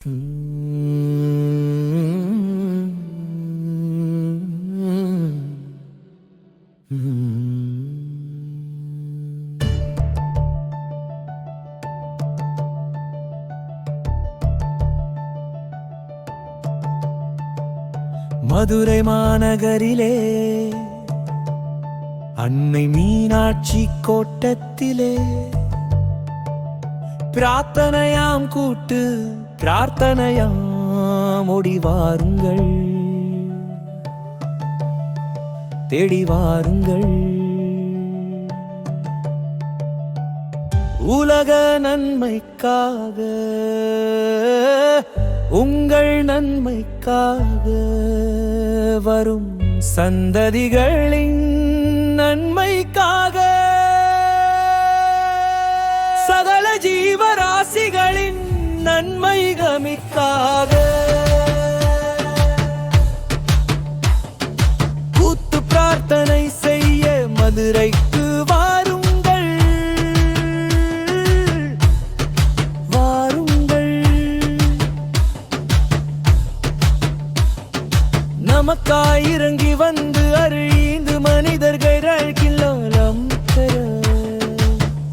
மதுரை மாநகரிலே அன்னை மீனாட்சி கோட்டத்திலே பிரார்த்தனையாம் கூட்டு பிரார்த்தனையாம் ஓடி வாருங்கள் தேடி வாருங்கள் உலக நன்மைக்காக உங்கள் நன்மைக்காக வரும் சந்ததிகளின் நன்மை நன்மைகமிக்காக கூத்து பிரார்த்தனை செய்ய மதுரைக்கு வாருங்கள். வாருங்கள். நமக்காய் இறங்கி வந்து அறிந்து மனிதர்கள் கில்லோலம்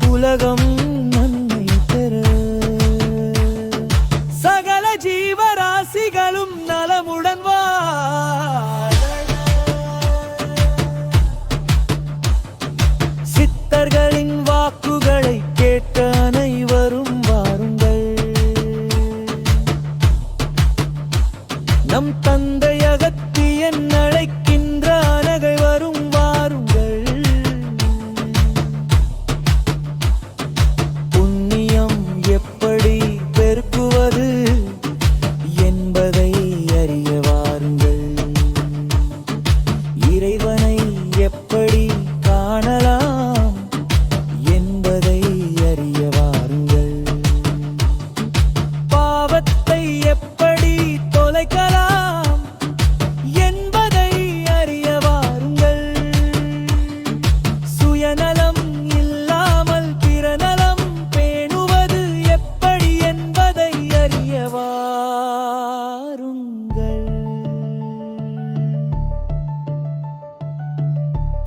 உலகம் தந்தை அகத்தியன் அழைக்கின்ற அனகை வரும்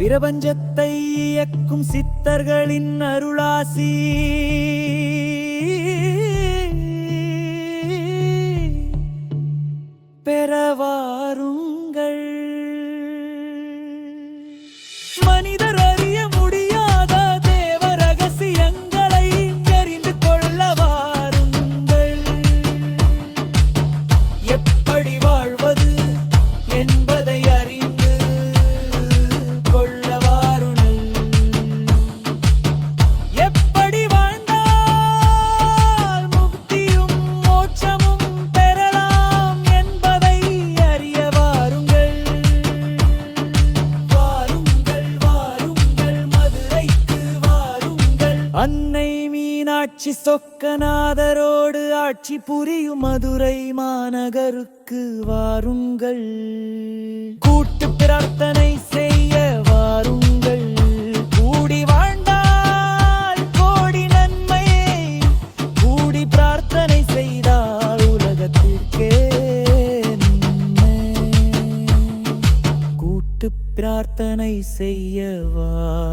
பிரபஞ்சத்தை இயக்கும் சித்தர்களின் அருளாசி. ஆட்சி சொக்கநாதரோடு ஆட்சி புரியும் மதுரை மாநகருக்கு வாருங்கள். கூட்டு பிரார்த்தனை செய்ய வாருங்கள். கூடி வாழ்ந்தால் கோடி நன்மை கூடி பிரார்த்தனை செய்தால் உலகத்திற்கே கூட்டு பிரார்த்தனை செய்ய வாருங்கள்.